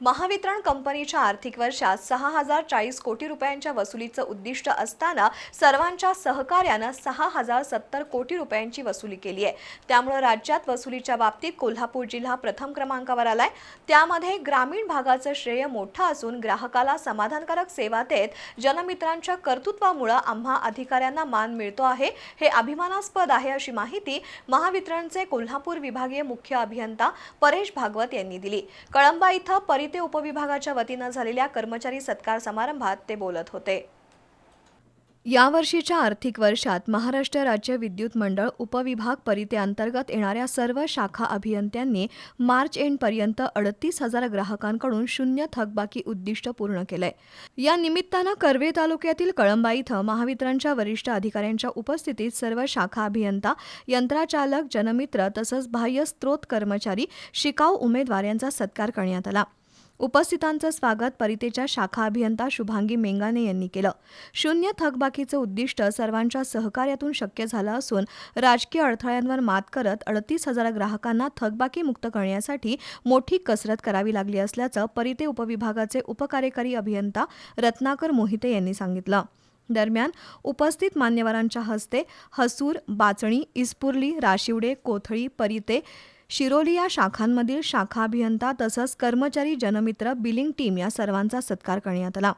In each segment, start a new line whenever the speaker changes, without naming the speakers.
महावितरण कंपनीच्या आर्थिक वर्षात सहा हजार चाळीस कोटी रुपयांच्या वसुलीचं उद्दिष्ट असताना सर्वांच्या सहकार्यानं सहा हजार सत्तर कोटी रुपयांची वसुली केली आहे. त्यामुळे राज्यात वसुलीच्या बाबतीत कोल्हापूर जिल्हा प्रथम क्रमांकावर आलाय. त्यामध्ये ग्रामीण भागाचं श्रेय मोठं असून ग्राहकाला समाधानकारक सेवा देत जनमित्रांच्या कर्तृत्वामुळं आम्हा अधिकाऱ्यांना मान मिळतो आहे. हे अभिमानास्पद आहे अशी माहिती महावितरणचे कोल्हापूर विभागीय मुख्य अभियंता परेश भागवत यांनी दिली. कळंबा इथं परिते उपविभागाच्या वतीनं झालेल्या कर्मचारी सत्कार समारंभात ते बोलत होते. यावर्षीच्या आर्थिक वर्षात महाराष्ट्र राज्य विद्युत मंडळ उपविभाग परिते अंतर्गत येणाऱ्या सर्व शाखा अभियंत्यांनी मार्च एंडपर्यंत अडतीस हजार ग्राहकांकडून शून्य थकबाकी उद्दिष्ट पूर्ण केलंय या निमित्तानं कर्वे तालुक्यातील कळंबा इथं महावितरणच्या वरिष्ठ अधिकाऱ्यांच्या उपस्थितीत सर्व शाखा अभियंता यंत्राचालक जनमित्र तसंच बाह्य स्त्रोत कर्मचारी शिकाऊ उमेदवार यांचा सत्कार करण्यात आला. उपस्थितांचं स्वागत परितेच्या शाखा अभियंता शुभांगी मेंगाने यांनी केलं. शून्य थकबाकीचं उद्दिष्ट सर्वांच्या सहकार्यातून शक्य झालं असून राजकीय अडथळ्यांवर मात करत अडतीस हजार ग्राहकांना थकबाकी मुक्त करण्यासाठी मोठी कसरत करावी लागली असल्याचं परिते उपविभागाचे उपकार्यकारी अभियंता रत्नाकर मोहिते यांनी सांगितलं. दरम्यान उपस्थित मान्यवरांच्या हस्ते हसूर बाचणी इस्पुर्ली राशिवडे कोथळी परिते शिरोली या शाखांमधील शाखा अभियंता तसंच कर्मचारी जनमित्र बिलिंग टीम या सर्वांचा सत्कार करण्यात आला.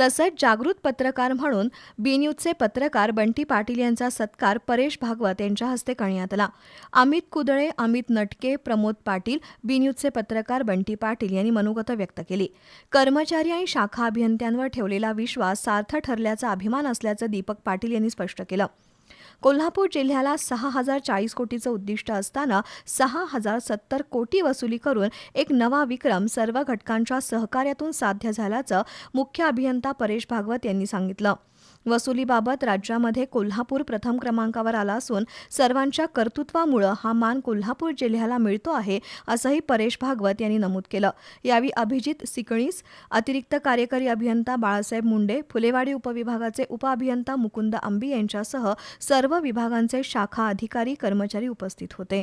तसंच जागृत पत्रकार म्हणून बी न्यूजचे पत्रकार बंटी पाटील यांचा सत्कार परेश भागवत यांच्या हस्ते करण्यात आला. अमित कुदळे अमित नटके प्रमोद पाटील बी न्यूजचे पत्रकार बंटी पाटील यांनी मनोगत व्यक्त केली. कर्मचारी आणि शाखा अभियंत्यांवर ठेवलेला विश्वास सार्थ ठरल्याचा अभिमान असल्याचं दीपक पाटील यांनी स्पष्ट केलं. कोल्हापूर जिल्ह्याला सहा हजार चाळीस कोटीचं उद्दिष्ट असताना सहा हजार सत्तर कोटी वसुली करून एक नवा विक्रम सर्व घटकांच्या सहकार्यातून साध्य झाल्याचं मुख्य अभियंता परेश भागवत यांनी सांगितलं. वसुलीबाबत राज्यामध्ये कोल्हापूर प्रथम क्रमांकावर आला असून सर्वांच्या कर्तृत्वामुळं हा मान कोल्हापूर जिल्ह्याला मिळतो आहे असंही परेश भागवत यांनी नमूद केलं. यावेळी अभिजित सिकणीस अतिरिक्त कार्यकारी अभियंता बाळासाहेब मुंडे फुलेवाडी उपविभागाचे उपअभियंता मुकुंद आंबी यांच्यासह सर्व सर्व विभागांचे शाखा अधिकारी कर्मचारी उपस्थित होते.